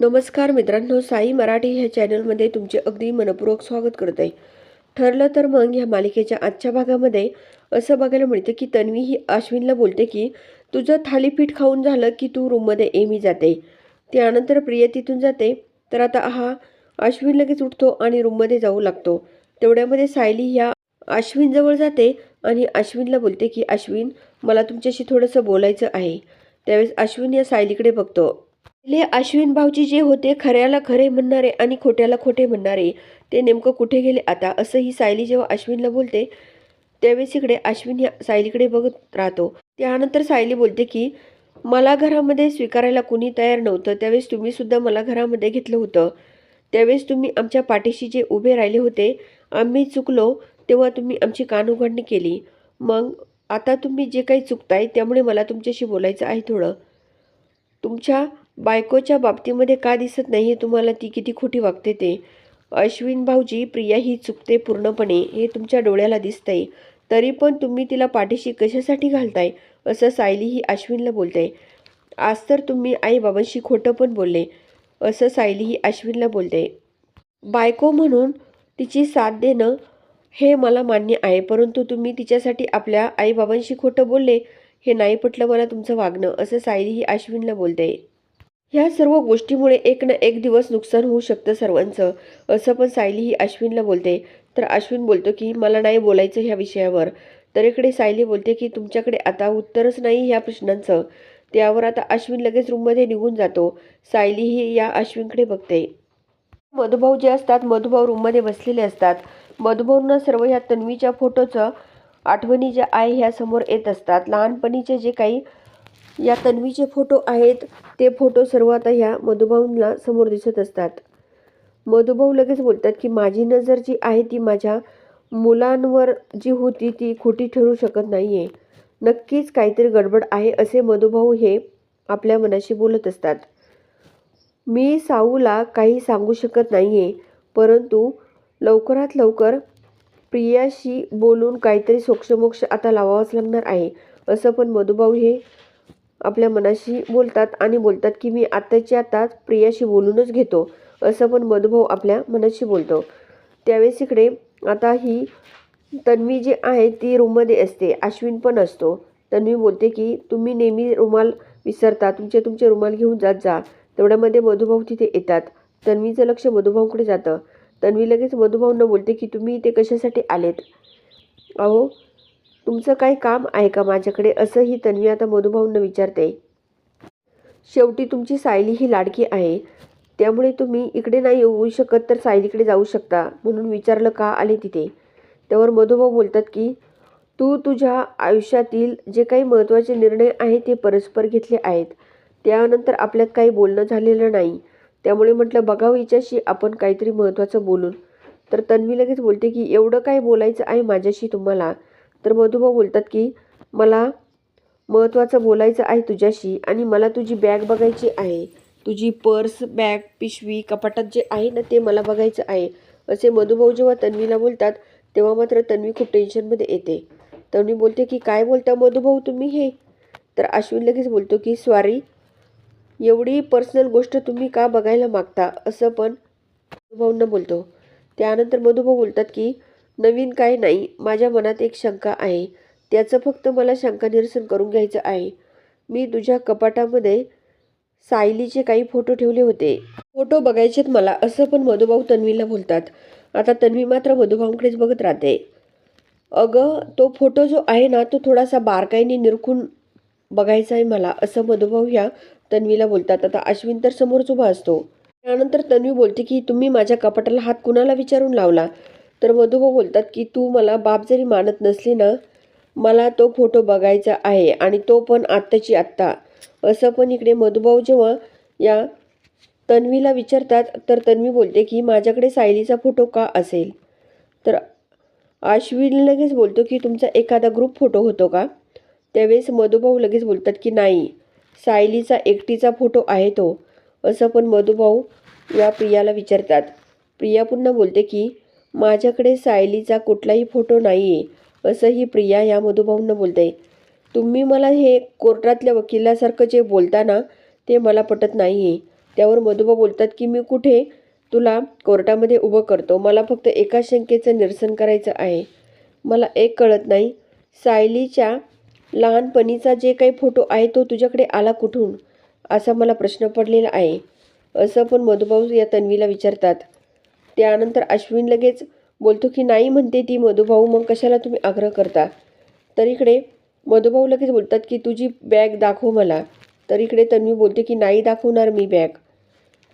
नमस्कार मित्रांनो साई मराठी ह्या चॅनलमध्ये तुमचे अगदी मनपूर्वक स्वागत करत. आहे ठरलं तर मग ह्या मालिकेच्या आजच्या भागामध्ये असं बघायला मिळतं की तन्वी ही अश्विनला बोलते की तुझं थालीपीठ खाऊन झालं की तू रूममध्ये एमी मी जाते. त्यानंतर प्रिया तिथून जाते. तर आता हा अश्विन लगेच उठतो आणि रूममध्ये जाऊ लागतो. तेवढ्यामध्ये सायली ह्या अश्विनजवळ जाते आणि अश्विनला बोलते की अश्विन मला तुमच्याशी थोडंसं बोलायचं आहे. त्यावेळेस अश्विन या सायलीकडे बघतो. पहिले अश्विन भाऊजी जे होते खऱ्याला खरे म्हणणारे आणि खोट्याला खोटे म्हणणारे ते नेमकं कुठे गेले आता? असं ही सायली जेव्हा अश्विनला बोलते त्यावेळेस इकडे अश्विन ह्या सायलीकडे बघत राहतो. त्यानंतर सायली बोलते की मला घरामध्ये स्वीकारायला कुणी तयार नव्हतं. त्यावेळेस तुम्ही सुद्धा मला घरामध्ये घेतलं होतं. त्यावेळेस तुम्ही आमच्या पाठीशी जे उभे राहिले होते आम्ही चुकलो तेव्हा तुम्ही आमची कान उघडणी केली. मग आता तुम्ही जे काही चुकताय त्यामुळे मला तुमच्याशी बोलायचं आहे थोडं. तुमच्या बायकोच्या बाबतीमध्ये का दिसत नाही हे तुम्हाला ती किती खोटी वागते ते? अश्विन भाऊजी प्रिया ही चुकते पूर्णपणे हे तुमच्या डोळ्याला दिसतंय. तरी पण तुम्ही तिला पाठीशी कशासाठी घालताय? असं सायली ही अश्विनला बोलते. आज तर तुम्ही आईबाबांशी खोटं पण बोलले. असं सायली ही अश्विनला बोलते. बायको म्हणून तिची साथ देणं हे मला मान्य आहे परंतु तुम्ही तिच्यासाठी आपल्या आईबाबांशी खोटं बोलले हे नाही पटलं मला तुमचं वागणं असं सायली ही अश्विनला बोलते. ह्या सर्व गोष्टीमुळे एक ना एक दिवस नुकसान होऊ शकतं सर्वांचं. असं पण सायली ही अश्विनला बोलते. तर अश्विन बोलतो की मला नाही बोलायचं ह्या विषयावर. तर इकडे सायली बोलते की तुमच्याकडे आता उत्तरच नाही ह्या प्रश्नांचं. त्यावर आता अश्विन लगेच रूममध्ये निघून जातो. सायली ही या अश्विनकडे बघते. मधुभाऊ जे असतात मधुभाऊ रूममध्ये बसलेले असतात. मधुभाऊंना सर्व ह्या तन्वीच्या फोटोचं आठवणी ज्या आहे ह्या समोर येत असतात. लहानपणीचे जे काही या तन्वीचे फोटो आहेत ते फोटो सर्व आता ह्या मधुभाऊंना समोर दिसत असतात. मधुभाऊ लगेच बोलतात की माझी नजर जी आहे ती माझ्या मुलांवर जी होती ती खोटी ठरू शकत नाही आहे नक्कीच काहीतरी गडबड आहे असे मधुभाऊ हे आपल्या मनाशी बोलत असतात. मी साऊला काही सांगू शकत नाही आहे परंतु लवकरात लवकर प्रियाशी बोलून काहीतरी सोक्षमोक्ष आता लावावंच लागणार आहे असं पण मधुभाऊ हे आपल्या मनाशी बोलतात आणि बोलतात की मी आत्ताची आता प्रियाशी बोलूनच घेतो असं पण मधुभाऊ आपल्या मनाशी बोलतो. त्यावेळेस इकडे आता ही तन्वी जी आहे ती रूममध्ये असते अश्विन पण असतो. तन्वी बोलते की तुम्ही नेहमी रुमाल विसरता तुमचे तुमचे रुमाल घेऊन जात जा तेवढ्यामध्ये मधुभाऊ तिथे येतात. तन्वीचं लक्ष मधुभाऊकडे जातं. तन्वी लगेच मधुभाऊंना बोलते की तुम्ही इथे कशासाठी आलेत? अहो तुमचं काही काम आहे का माझ्याकडे? असंही तन्वी आता मधुभाऊंना विचारते. शेवटी तुमची सायली ही लाडकी आहे. त्यामुळे तुम्ही इकडे नाही येऊ शकत तर सायलीकडे जाऊ शकता म्हणून विचारलं का आले तिथे. त्यावर मधुभाऊ बोलतात की तू तुझ्या आयुष्यातील जे काही महत्त्वाचे निर्णय आहेत ते परस्पर घेतले आहेत. त्यानंतर आपल्यात काही बोलणं झालेलं नाही. त्यामुळे म्हटलं बघावं हिच्याशी आपण काहीतरी महत्त्वाचं बोलून. तर तन्वी लगेच बोलते की एवढं काय बोलायचं आहे माझ्याशी तुम्हाला? तर मधुभाऊ बोलतात की मला महत्त्वाचं बोलायचं आहे तुझ्याशी आणि मला तुझी बॅग बघायची आहे. तुझी पर्स बॅग पिशवी कपाटात जे आहे ना ते मला बघायचं आहे. असे मधुभाऊ जेव्हा तन्वीला बोलतात तेव्हा मात्र तन्वी खूप टेन्शनमध्ये येते. तन्वी बोलते की काय बोलता मधुभाऊ तुम्ही हे? तर अश्विन लगेच बोलतो की स्वारी एवढी पर्सनल गोष्ट तुम्ही का बघायला मागता? असं पण मधुभाऊंना बोलतो. त्यानंतर मधुभाऊ बोलतात की नवीन काय नाही माझ्या मनात एक शंका आहे. त्याचं फक्त मला शंका निरसन करून घ्यायचं आहे. मी तुझ्या कपाटामध्ये सायलीचे काही फोटो ठेवले होते. फोटो बघायचेत मला असं पण मधुभाऊ तन्वीला बोलतात. आता तन्वी मात्र मधुभाऊंकडेच बघत राहते. अगं तो फोटो जो आहे ना तो थोडासा बारकाईने निरखून बघायचा आहे मला असं मधुभाऊ ह्या तन्वीला बोलतात. आता अश्विन तर समोरच उभा असतो. त्यानंतर तन्वी बोलते की तुम्ही माझ्या कपाटाला हात कुणाला विचारून लावला? तर मधुभाऊ बोलतात की तू मला बाप जरी मानत नसली ना मला तो फोटो बघायचा आहे आणि तो पण आत्ताची आत्ता. असं पण इकडे मधुभाऊ जेव्हा या तन्वीला विचारतात तर तन्वी बोलते की माझ्याकडे सायलीचा फोटो का असेल? तर आश्विन लगेच बोलतो की तुमचा एखादा ग्रुप फोटो होतो का? त्यावेळेस मधुभाऊ लगेच बोलतात की नाही सायलीचा एकटीचा फोटो आहे तो. असं पण मधुभाऊ या प्रियाला विचारतात. प्रिया पुन्हा बोलते की माझ्याकडे सायलीचा कुठलाही फोटो नाही आहे असंही प्रिया या मधुभाऊंना बोलते. तुम्ही मला हे कोर्टातल्या वकिलासारखं जे बोलता ना ते मला पटत नाही आहे त्यावर मधुबा बोलतात की मी कुठे? तुला कोर्टामध्ये उभं करतो. मला फक्त एका शंकेचं निरसन करायचं आहे. मला एक कळत नाही सायलीच्या लहानपणीचा जे काही फोटो आहे तो तुझ्याकडे आला कुठून? असा मला प्रश्न पडलेला आहे. असं पण मधुभाऊ या तन्वीला विचारतात. त्यानंतर अश्विन लगेच बोलतो की नाही म्हणते ती मधुभाऊ. मग कशाला तुम्ही आग्रह करता? तर इकडे मधुभाऊ लगेच बोलतात की तुझी बॅग दाखव मला. तर इकडे तन्वी बोलते की नाही दाखवणार मी बॅग.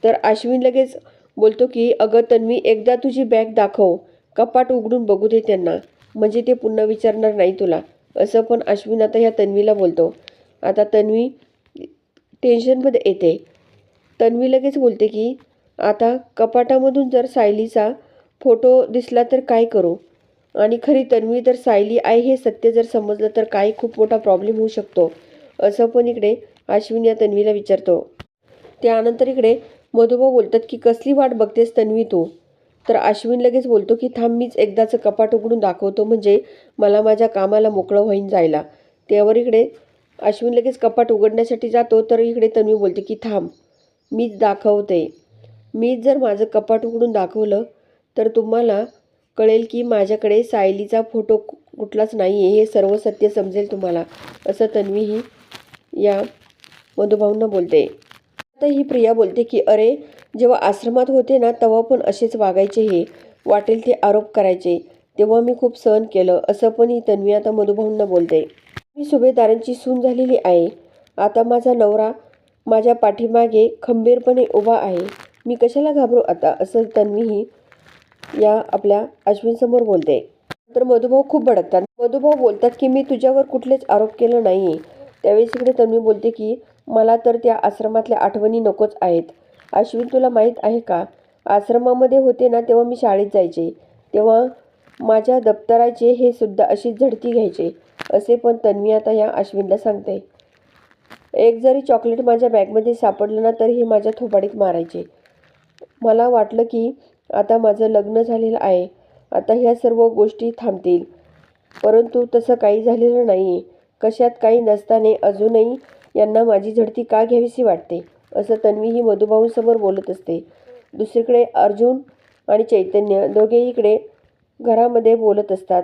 तर अश्विन लगेच बोलतो की अगं तन्वी एकदा तुझी बॅग दाखव. कपाट उघडून बघू दे त्यांना. म्हणजे ते पुन्हा विचारणार नाही तुला. असं पण अश्विन आता ह्या तन्वीला बोलतो. आता तन्वी टेन्शनमध्ये येते. तन्वी लगेच बोलते की आता कपाटामधून जर सायलीचा फोटो दिसला तर काय करू? आणि खरी तन्वी तर सायली आहे हे सत्य जर समजलं तर काय खूप मोठा प्रॉब्लेम होऊ शकतो? असं पण इकडे अश्विन या तन्वीला विचारतो. त्यानंतर इकडे मधुभाऊ बोलतात की कसली वाट बघतेस तन्वी तू? तर अश्विन लगेच बोलतो की थांब मीच एकदाचं कपाट उघडून दाखवतो म्हणजे मला माझ्या कामाला मोकळं होईन जायला. त्यावर इकडे अश्विन लगेच कपाट उघडण्यासाठी जातो तर इकडे तन्वी बोलते की थांब मीच दाखवते. मी जर माझं कपाट उघडून दाखवलं तर तुम्हाला कळेल की माझ्याकडे सायलीचा फोटो कु- कुठलाच नाही आहे हे सर्व सत्य समजेल तुम्हाला असं तन्वी ही या मधुभाऊंना बोलते. आता ही प्रिया बोलते की अरे जेव्हा आश्रमात होते ना तेव्हा पण असेच वागायचे हे. वाटेल ते आरोप करायचे. तेव्हा मी खूप सहन केलं असं पण ही तन्वी आता मधुभाऊंना बोलते. मी सुभेदारांची सून झालेली आहे. आता माझा नवरा माझ्या पाठीमागे खंबीरपणे उभा आहे. मी कशाला घाबरू? आता असं तन्वीही या आपल्या अश्विनसमोर बोलते. तर मधुभाऊ खूप भडकतात. मधुभाऊ बोलतात की मी तुझ्यावर कुठलेच आरोप केलं नाही त्यावेळेस इकडे तन्वी बोलते की मला तर त्या आश्रमातल्या आठवणी नकोच आहेत. अश्विन तुला माहीत आहे का? आश्रमामध्ये होते ना तेव्हा मी शाळेत जायचे. तेव्हा माझ्या दप्तराचे हे सुद्धा अशीच झडती घ्यायचे. असे पण तन्वी आता या अश्विनला सांगते. एक जरी चॉकलेट माझ्या बॅगमध्ये सापडलं ना तरी हे माझ्या थोबाडीत मारायचे. मला वाटलं की आता माझं लग्न झालेलं आहे. आता ह्या सर्व गोष्टी थांबतील. परंतु तसं काही झालेलं नाही. कशात काही नसताने अजूनही यांना माझी झडती का घ्यावीशी वाटते? असं तन्वी ही मधुभाऊंसमोर बोलत असते. दुसरीकडे अर्जुन आणि चैतन्य दोघेही इकडे घरामध्ये बोलत असतात.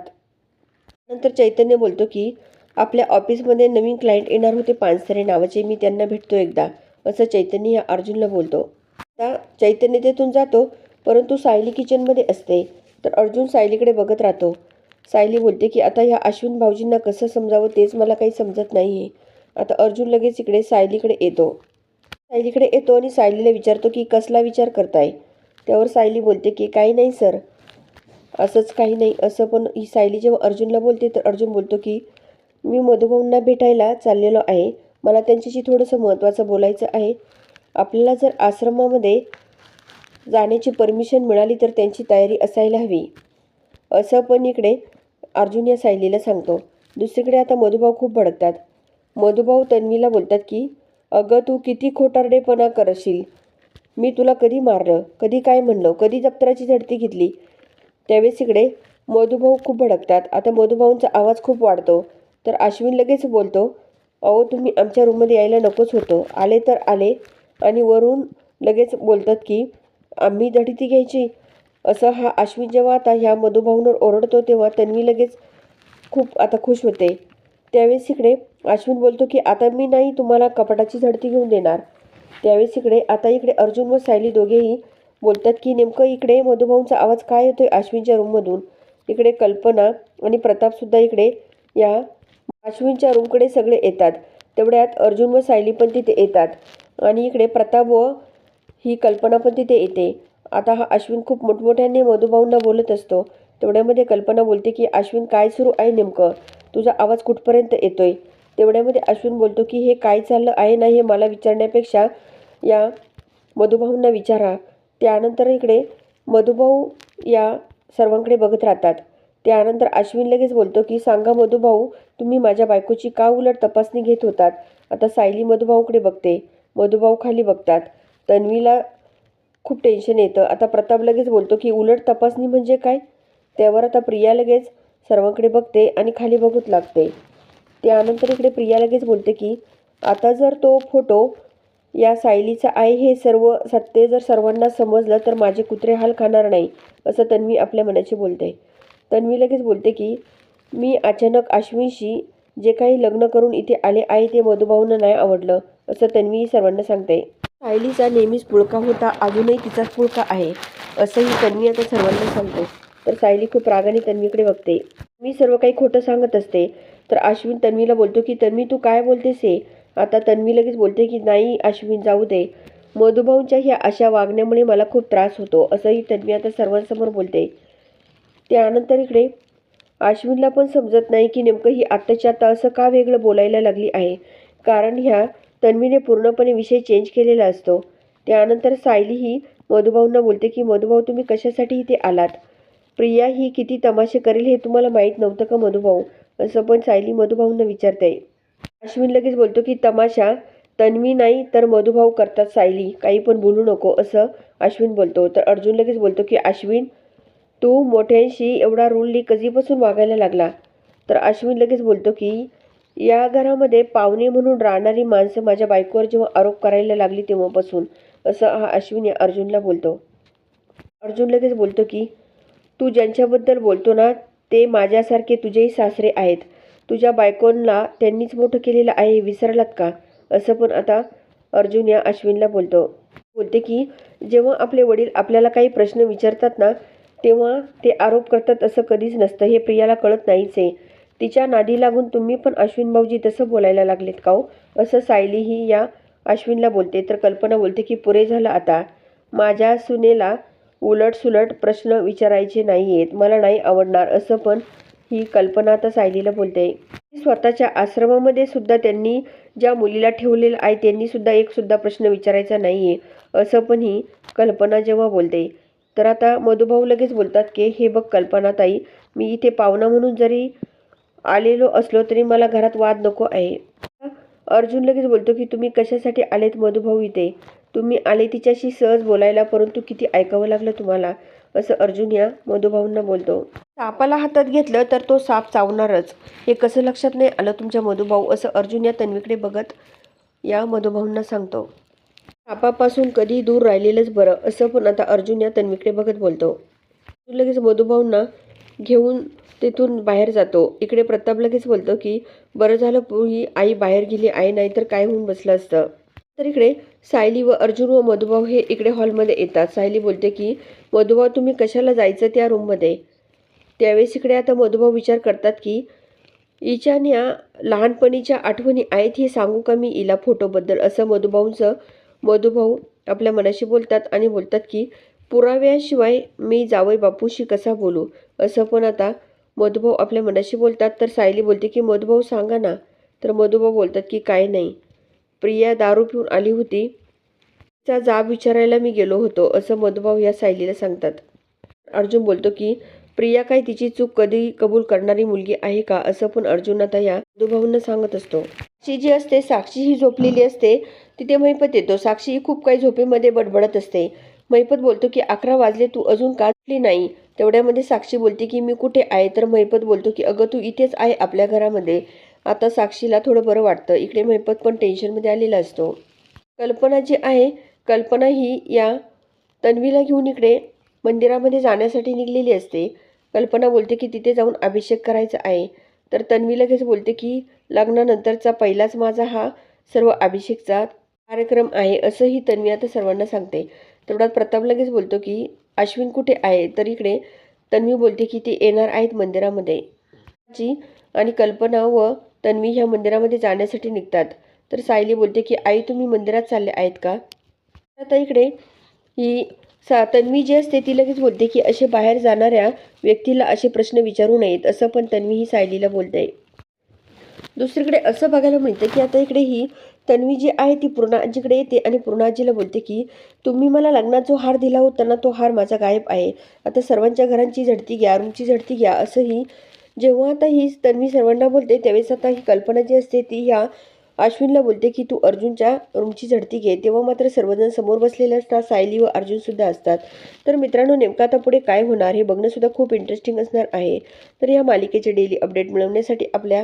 नंतर चैतन्य बोलतो की आपल्या ऑफिसमध्ये नवीन क्लायंट येणार होते पानसरे नावाचे. मी त्यांना भेटतो एकदा. असं चैतन्य या अर्जुनला बोलतो. आता चैतन्य तेथून जातो परंतु सायली किचनमध्ये असते. तर अर्जुन सायलीकडे बघत राहतो. सायली बोलते की आता ह्या अश्विन भाऊजींना कसं समजावं तेच मला काही समजत नाही आहे आता अर्जुन लगेच इकडे सायलीकडे येतो. सायलीकडे येतो आणि सायलीला विचारतो की कसला विचार करताय? त्यावर सायली बोलते की काही नाही सर. असंच काही नाही. असं पण ही सायली जेव्हा अर्जुनला बोलते तर अर्जुन बोलतो की मी मधुभाऊंना भेटायला चाललेलो आहे. मला त्यांच्याशी थोडंसं महत्त्वाचं बोलायचं आहे. आपल्याला जर आश्रमामध्ये जाण्याची परमिशन मिळाली तर त्यांची तयारी असायला हवी. असं पण इकडे अर्जुन या सायलीला सांगतो. दुसरीकडे आता मधुभाऊ खूप भडकतात. मधुभाऊ तन्वीला बोलतात की अगं तू किती खोटारडेपणा करशील. मी तुला कधी मारलं? कधी काय म्हणलं? कधी दप्तराची झडती घेतली? त्यावेळेस इकडे मधुभाऊ खूप भडकतात. आता मधुभाऊंचा आवाज खूप वाढतो. तर अश्विन लगेच बोलतो अहो तुम्ही आमच्या रूममध्ये यायला नकोच होतं. आले तर आले. आणि वरून लगेच बोलतात की आम्ही झडती घ्यायची. असं हा अश्विन जेव्हा आता ह्या मधुभाऊंवर ओरडतो तेव्हा तन्वी लगेच खूप आता खुश होते. त्यावेळेस इकडे अश्विन बोलतो की आता मी नाही तुम्हाला कपाटाची झडती घेऊन देणार. त्यावेळेस इकडे आता इकडे अर्जुन व सायली दोघेही बोलतात की नेमकं इकडे मधुभाऊंचा आवाज काय येतोय अश्विनच्या रूममधून? इकडे कल्पना आणि प्रतापसुद्धा इकडे या अश्विनच्या रूमकडे सगळे येतात. तेवढ्यात अर्जुन व सायली पण तिथे येतात. आणि इकडे प्रताप व ही कल्पना पण तिथे येते. आता हा अश्विन खूप मोठमोठ्याने मधुभाऊंना बोलत असतो. तेवढ्यामध्ये कल्पना बोलते की अश्विन काय सुरू आहे नेमकं? तुझा आवाज कुठपर्यंत येतोय? तेवढ्यामध्ये अश्विन बोलतो की हे काय चाललं आहे ना हे मला विचारण्यापेक्षा या मधुभाऊंना विचारा. त्यानंतर इकडे मधुभाऊ या सर्वांकडे बघत राहतात. त्यानंतर अश्विन लगेच बोलतो की सांगा मधुभाऊ तुम्ही माझ्या बायकोची का उलट तपासणी घेत होतात? आता सायली मधुभाऊकडे बघते. मधुभाऊ खाली बघतात. तन्वीला खूप टेन्शन येतं. आता प्रताप लगेच बोलतो की उलट तपासणी म्हणजे काय? त्यावर आता प्रिया लगेच सर्वांकडे बघते आणि खाली बघत लागते. त्यानंतर इकडे प्रिया लगेच बोलते की आता जर तो फोटो या सायलीचा आहे हे सर्व सत्य जर सर्वांना समजलं तर माझे कुत्रे हाल खाणार नाही असं तन्वी आपल्या मनाशी बोलते. तन्वी लगेच बोलते की मी अचानक अश्विनशी जे काही लग्न करून इथे आले आहे ते मधुभाऊंना नाही आवडलं असं तन्वी सर्वांना सांगते. सायलीचा नेहमीच पुळका होता अजूनही तिचाच पुळका आहे असंही तन्वी आता सर्वांना सांगते. तर सायली खूप रागाने तन्वीकडे बघते. मी सर्व काही खोटं सांगत असते. तर अश्विन तन्वीला बोलतो की तन्वी तू काय बोलतेस हे? आता तन्वी लगेच बोलते की नाही अश्विन जाऊ दे. मधुभाऊंच्या ह्या अशा वागण्यामुळे मला खूप त्रास होतो असंही तन्वी आता सर्वांसमोर बोलते. त्यानंतर इकडे आश्विनला पण समजत नाही की नेमकं ही आत्ताच्या आता असं का वेगळं बोलायला लागली आहे. कारण ह्या तन्वीने पूर्णपणे विषय चेंज केलेला असतो. त्यानंतर सायली ही मधुभाऊंना बोलते की मधुभाऊ तुम्ही कशासाठी इथे आलात? प्रिया ही किती तमाशे करेल हे तुम्हाला माहीत नव्हतं का मधुभाऊ? असं पण सायली मधुभाऊंना विचारते. अश्विन लगेच बोलतो की तमाशा तन्वी नाही तर मधुभाऊ करतात सायली. काही पण बोलू नको असं अश्विन बोलतो. तर अर्जुन लगेच बोलतो की अश्विन तू मोठ्यांशी एवढा रूलली कधीपासून वागायला लागला? तर अश्विन लगेच बोलतो की या घरामध्ये पाहुणे म्हणून राहणारी माणसं माझ्या बायकोवर जेव्हा आरोप करायला लागली तेव्हापासून असं हा अश्विन या अर्जुनला बोलतो. अर्जुन लगेच बोलतो की तू ज्यांच्याबद्दल बोलतो ना ते माझ्यासारखे तुझेही सासरे आहेत. तुझ्या बायकोंना त्यांनीच मोठं केलेलं आहे हे विसरलात का? असं पण आता अर्जुन या अश्विनला बोलतो. बोलते की जेव्हा आपले वडील आपल्याला काही प्रश्न विचारतात ना तेव्हा ते आरोप करतात असं कधीच नसतं हे प्रियाला कळत नाहीच आहे. तिच्या नादी लागून तुम्ही पण अश्विन भाऊजी तसं बोलायला लागलेत का हो? असं सायली ही या अश्विनला बोलते. तर कल्पना बोलते की पुरे झालं आता. माझ्या सुनेला उलटसुलट प्रश्न विचारायचे नाही आहेत मला नाही आवडणार असं पण ही कल्पना आता सायलीला बोलते. स्वतःच्या आश्रमामध्ये सुद्धा त्यांनी ज्या मुलीला ठेवलेलं आहे त्यांनी सुद्धा एक सुद्धा प्रश्न विचारायचा नाही आहे असं पण ही कल्पना जेव्हा बोलते. तर आता मधुभाऊ लगेच बोलतात की हे बघ कल्पना ताई मी इथे पाहुणा म्हणून जरी आलेलो असलो तरी मला घरात वाद नको आहे. अर्जुन लगेच बोलतो की तुम्ही कशासाठी आलेत मधुभाऊ इथे? तुम्ही आले तिच्याशी सहज बोलायला परंतु किती ऐकावं लागलं तुम्हाला? असं अर्जुन या मधुभाऊंना बोलतो. सापाला हातात घेतलं तर तो साप चावणारच. हे कसं लक्षात नाही आलं तुमच्या मधुभाऊ? असं अर्जुन या तन्वीकडे बघत या मधुभाऊंना सांगतो. पापापासून कधी दूर राहिलेलंच बरं असं पण आता अर्जुन या तन्वीकडे बघत बोलतो. अर्जुन लगेच मधुभाऊंना घेऊन तिथून बाहेर जातो. इकडे प्रताप लगेच बोलतो की बरं झालं पु- ही आई बाहेर गेली आई नाही तर काय होऊन बसलं असतं? तर इकडे सायली व अर्जुन व मधुभाऊ हे इकडे हॉलमध्ये येतात. सायली बोलते की मधुभाऊ तुम्ही कशाला जायचं त्या रूममध्ये? त्यावेळेस इकडे आता मधुभाऊ विचार करतात की हिच्या लहानपणीच्या आठवणी आहेत हे सांगू का मी इला फोटोबद्दल असं मधुभाऊंचं मधुभाऊ आपल्या मनाशी बोलतात आणि बोलतात की पुराव्याशिवाय मी जावई बापूशी कसा बोलू? असं पण आता मधुभाऊ आपल्या मनाशी बोलतात. तर सायली बोलते की मधुभाऊ सांगा ना. तर मधुभाऊ बोलतात की काय नाही. प्रिया दारू पिऊन आली होती. तिचा जाब विचारायला मी गेलो होतो असं मधुभाऊ या सायलीला सांगतात. अर्जुन बोलतो की प्रिया काय तिची चूक कधी कबूल करणारी मुलगी आहे का? असं पण अर्जुन आता या मधुभाऊंना सांगत असतो. साक्षी जी असते साक्षी ही झोपलेली असते. तिथे महिपत येतो. साक्षीही खूप काही झोपेमध्ये बडबडत असते. महिपत बोलतो की अकरा वाजले तू अजून का उठली नाही? तेवढ्यामध्ये साक्षी बोलते की मी कुठे आहे? तर महिपत बोलतो की अगं तू इथेच आहे आपल्या घरामध्ये. आता साक्षीला थोडं बरं वाटतं. इकडे महिपत पण टेन्शनमध्ये आलेला असतो. कल्पना जी आहे कल्पना ही या तन्वीला घेऊन इकडे मंदिरामध्ये जाण्यासाठी निघलेली असते. कल्पना बोलते की तिथे जाऊन अभिषेक करायचा आहे. तर तन्वी लगेच बोलते की लग्नानंतरचा पहिलाच माझा हा सर्व अभिषेकचा कार्यक्रम आहे असंही तन्वी आता सर्वांना सांगते. तेवढ्यात प्रताप लगेच बोलतो की अश्विन कुठे आहे? तर इकडे तन्वी बोलते की ते येणार आहेत मंदिरामध्ये. जी आणि कल्पना व तन्वी ह्या मंदिरामध्ये जाण्यासाठी निघतात. तर सायली बोलते की आई तुम्ही मंदिरात चालले आहेत का? आता इकडे ही सा तन्वी जी असते ती लगेच बोलते की असे बाहेर जाणाऱ्या व्यक्तीला असे प्रश्न विचारू नयेत असं पण तन्वी ही सायलीला बोलते. दुसरीकडे असं बघायला मिळतं की आता इकडे ही तन्वी जी आहे ती पूर्णाजीकडे येते आणि पूर्णाजीला बोलते की तुम्ही मला लग्नात जो हार दिला होता ना तो हार माझा गायब आहे. आता सर्वांच्या घरांची झडती घ्या रूमची झडती घ्या असंही जेव्हा आता ही तन्वी सर्वांना बोलते त्यावेळेस आता ही कल्पना जी असते ती ह्या अश्विनला बोलते की तू अर्जुनच्या रूमची झडती घे. तेव्हा मात्र सर्वजण समोर बसलेले असतात सायली व अर्जुनसुद्धा असतात. तर मित्रांनो नेमका आता पुढे काय होणार हे बघणंसुद्धा खूप इंटरेस्टिंग असणार आहे. तर या मालिकेचे डेली अपडेट मिळवण्यासाठी आपल्या